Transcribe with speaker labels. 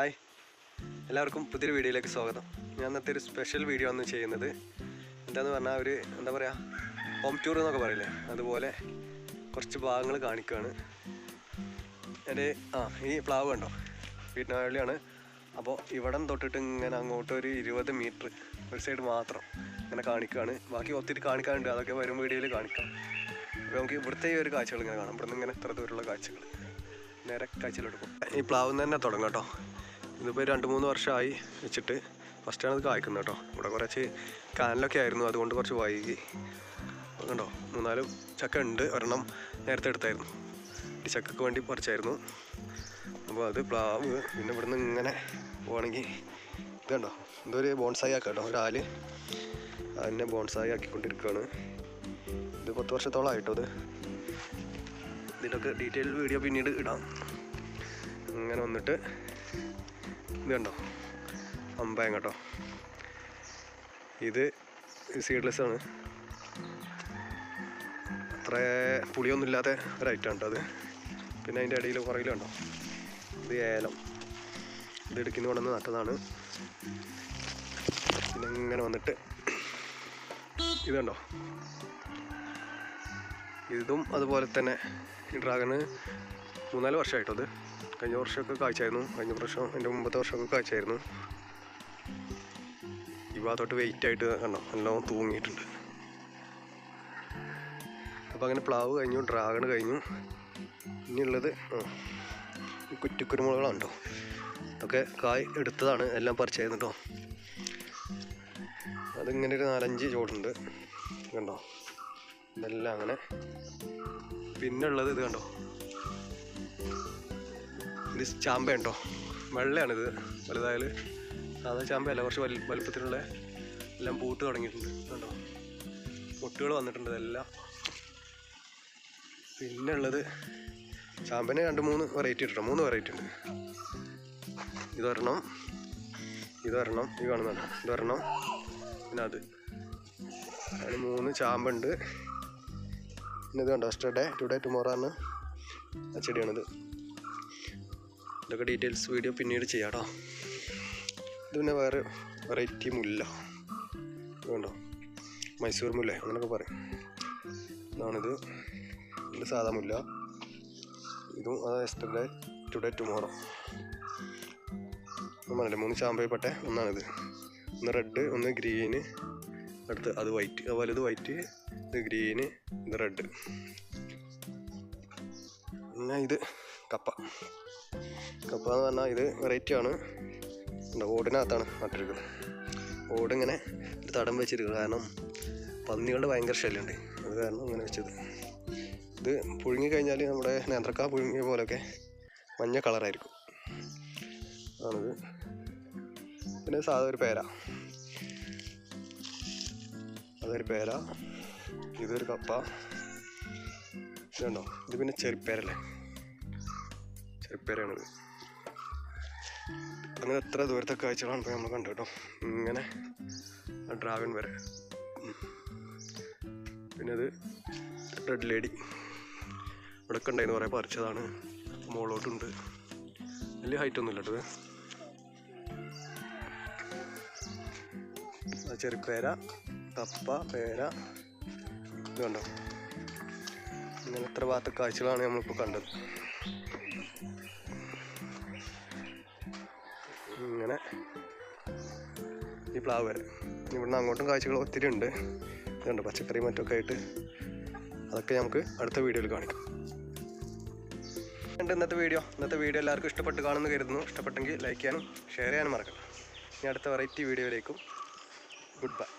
Speaker 1: Hi. എല്ലാവർക്കും പുതിയൊരു വീഡിയോയിലേക്ക് സ്വാഗതം. ഞാൻ ഇന്നത്തെ ഒരു സ്പെഷ്യൽ വീഡിയോ ആണ് ചെയ്യുന്നത്. എന്താന്ന് പറഞ്ഞാൽ ഒരു എന്താ പറയുക ഹോം ടൂർ എന്നൊക്കെ പറയില്ലേ? അതുപോലെ കുറച്ച് ഭാഗങ്ങൾ കാണിക്കുകയാണ് എന്റെ ആ ഈ പ്ലാവ് കണ്ടോ? വീട്ടിനാളിയാണ് അപ്പോൾ ഇവിടം തൊട്ടിട്ട് ഇങ്ങനെ അങ്ങോട്ട് ഒരു ഇരുപത് മീറ്റർ ഒരു സൈഡ് മാത്രം ഇങ്ങനെ കാണിക്കുകയാണ് ബാക്കി ഒത്തിരി കാണിക്കാനുണ്ട്. അതൊക്കെ വരും വീഡിയോയിൽ കാണിക്കാം. അപ്പോൾ നമുക്ക് ഇവിടുത്തെ ഈ ഒരു കാഴ്ചകൾ ഇങ്ങനെ കാണാം. ഇവിടുന്ന് ഇങ്ങനെ ഇത്ര ദൂരമുള്ള കാഴ്ചകൾ. നേരെ കാഴ്ചയിലെടുക്കും ഈ പ്ലാവ് തന്നെ തുടങ്ങാം കേട്ടോ. ഇതിപ്പോൾ രണ്ട് മൂന്ന് വർഷമായി വെച്ചിട്ട് ഫസ്റ്റാണ് ഇത് കായ്ക്കുന്നത് കേട്ടോ. ഇവിടെ കുറച്ച് കാനലൊക്കെ ആയിരുന്നു അതുകൊണ്ട് കുറച്ച് വൈകി. കണ്ടോ? മൂന്നാൽ ചക്ക ഉണ്ട് ഒരെണ്ണം നേരത്തെ എടുത്തായിരുന്നു. ഈ ചക്കക്ക് വേണ്ടി പറിച്ചായിരുന്നു. അപ്പോൾ അത് പ്ലാവ് പിന്നെ ഇവിടുന്ന് ഇങ്ങനെ പോകണമെങ്കിൽ ഇത് കണ്ടോ? ഒരു ബോൺസായി ആക്കാം കേട്ടോ. ഒരാൽ അതിനെ ബോൺസായി ആക്കിക്കൊണ്ടിരിക്കുകയാണ്. ഇത് പത്ത് വർഷത്തോളം ആയിട്ടോ ഇത്. ഇതിലൊക്കെ ഡീറ്റെയിൽ വീഡിയോ പിന്നീട് ഇടാം. അങ്ങനെ വന്നിട്ട് ഇത് കണ്ടോ അമ്പയം കേട്ടോ. ഇത് സീഡ്ലെസ് ആണ്. അത്ര പുളിയൊന്നും ഇല്ലാത്ത ഒരൈറ്റം കേട്ടോ അത്. പിന്നെ അതിന്റെ ഇടയിൽ പുറകിൽ കണ്ടോ ഇത് ഏലം. ഇത് ഇടുക്കിന്ന് കൊണ്ടുവന്ന് നട്ടതാണ്. പിന്നെ ഇങ്ങനെ വന്നിട്ട് ഇത് കണ്ടോ ഇതും അതുപോലെ തന്നെ ഡ്രാഗണ് മൂന്നാൽ വർഷമായിട്ടോ അത്. കഴിഞ്ഞ വർഷമൊക്കെ കാഴ്ചയായിരുന്നു. കഴിഞ്ഞ വർഷം എന്റെ മുമ്പത്തെ വർഷമൊക്കെ കാഴ്ചയായിരുന്നു. ഈ ഭാഗത്തോട്ട് വെയിറ്റ് ആയിട്ട് കണ്ടോ? നല്ലോണം തൂങ്ങിയിട്ടുണ്ട്. അപ്പോൾ അങ്ങനെ പ്ലാവ് കഴിഞ്ഞു ഡ്രാഗൺ കഴിഞ്ഞു. ഇനിയുള്ളത് കുറ്റിക്കുരുമുളകളുണ്ടോ ഇതൊക്കെ കായ് എടുത്തതാണ് എല്ലാം പറിച്ചായിരുന്നു കേട്ടോ അതിങ്ങനെ ഒരു നാലഞ്ച് ചോടുണ്ട് കണ്ടോ? ഇതെല്ലാം അങ്ങനെ. പിന്നെ ഉള്ളത് ഇത് കണ്ടോ? ഇത് ചാമ്പ ഉണ്ടോ? വെള്ളയാണിത് വലുതായാൽ സാധാ ചാമ്പയല്ല കുറച്ച് വലു വലുപ്പത്തിലുള്ള എല്ലാം പൂട്ട് തുടങ്ങിയിട്ടുണ്ട്. കണ്ടോ? മുട്ടുകൾ വന്നിട്ടുണ്ട് ഇതെല്ലാം. പിന്നെ ഉള്ളത് ചാമ്പന് രണ്ട് മൂന്ന് വെറൈറ്റി ഇട്ടോ മൂന്ന് വെറൈറ്റി ഉണ്ട്. ഇതൊരെണ്ണം ഇതൊരെണ്ണം ഈ കാണുന്നുണ്ട് ഇതൊരെണ്ണം പിന്നെ അത്. അതിന് മൂന്ന് ചാമ്പുണ്ട്. പിന്നെ ഇത് കണ്ടോ? സ്റ്റഡേ ടുഡേ ടുമോറോ ആണ് ആ ചെടിയാണിത്. ഇതൊക്കെ ഡീറ്റെയിൽസ് വീഡിയോ പിന്നീട് ചെയ്യാം കേട്ടോ ഇത് പിന്നെ വേറെ വെറൈറ്റി മുല്ല വേണ്ടോ മൈസൂർ മുല്ല അങ്ങനെയൊക്കെ പറയും. ഇതാണിത്. ഇത് സാധാ മുല്ല. ഇതും അത് എസ്റ്റർഡേ ടുഡേ ടുമോറോ ഒന്നാണല്ലേ മൂന്ന് ചാമ്പയിൽപ്പെട്ട ഒന്നാണിത്. ഒന്ന് റെഡ് ഒന്ന് ഗ്രീന് അടുത്ത് അത് വൈറ്റ് ഇത് വൈറ്റ് ഇത് ഗ്രീന് ഇത് റെഡ് പിന്നെ ഇത് കപ്പ. കപ്പ എന്ന് പറഞ്ഞാൽ ഇത് വെറൈറ്റി ആണ്. ഓടിനകത്താണ് നട്ടിരിക്കുന്നത്. ഓടിങ്ങനെ ഒരു തടം വെച്ചിരിക്കുന്നത് കാരണം പന്നികളുടെ ഭയങ്കര ശല്യമുണ്ട്. അത് കാരണം ഇങ്ങനെ വെച്ചത്. ഇത് പുഴുങ്ങി കഴിഞ്ഞാൽ നമ്മുടെ നേന്ത്രക്ക പുഴുങ്ങിയ പോലെയൊക്കെ മഞ്ഞ കളറായിരിക്കും. ആണിത്. പിന്നെ സാധാ ഒരു പേര. അതൊരു പേര. ഇതൊരു കപ്പ. ഇതുണ്ടോ ഇത് പിന്നെ ചെറുപ്പേരല്ലേ? ചെറുപ്പേരാണിത് അങ്ങനെ എത്ര ദൂരത്തെ കാഴ്ചകളാണ് ഇപ്പോൾ നമ്മൾ കണ്ടു കേട്ടോ ഇങ്ങനെ ഡ്രാഗൺ വരെ. പിന്നെ അത് റെഡ് ലേഡി ഇവിടെ ഉണ്ടായിരുന്നു കുറേ പറിച്ചതാണ്. മുകളിലോട്ടുണ്ട് വലിയ ഹൈറ്റ് ഒന്നും ഇല്ല കേട്ടോ ഇത്. ആ ചെറുപ്പേര കപ്പ പേര. ഇത് കണ്ടോ? ഇങ്ങനെ എത്ര ഭാഗത്തെ കാഴ്ചകളാണ് നമ്മളിപ്പോൾ കണ്ടത്. ഇങ്ങനെ ഈ പ്ലാവ്. വരെ ഇവിടുന്ന് അങ്ങോട്ടും കാഴ്ചകൾ ഒത്തിരി ഉണ്ട്. ഇതുണ്ട് പച്ചക്കറി മറ്റൊക്കെ ആയിട്ട്. അതൊക്കെ നമുക്ക് അടുത്ത വീഡിയോയിൽ കാണിക്കാം. ഉണ്ട് ഇന്നത്തെ വീഡിയോ. ഇന്നത്തെ വീഡിയോ എല്ലാവർക്കും ഇഷ്ടപ്പെട്ട് കാണുമെന്ന് കരുതുന്നു. ഇഷ്ടപ്പെട്ടെങ്കിൽ ലൈക്ക് ചെയ്യാനും ഷെയർ ചെയ്യാനും മറക്കണം ഇനി അടുത്ത വെറൈറ്റി വീഡിയോയിലേക്കും ഗുഡ് ബൈ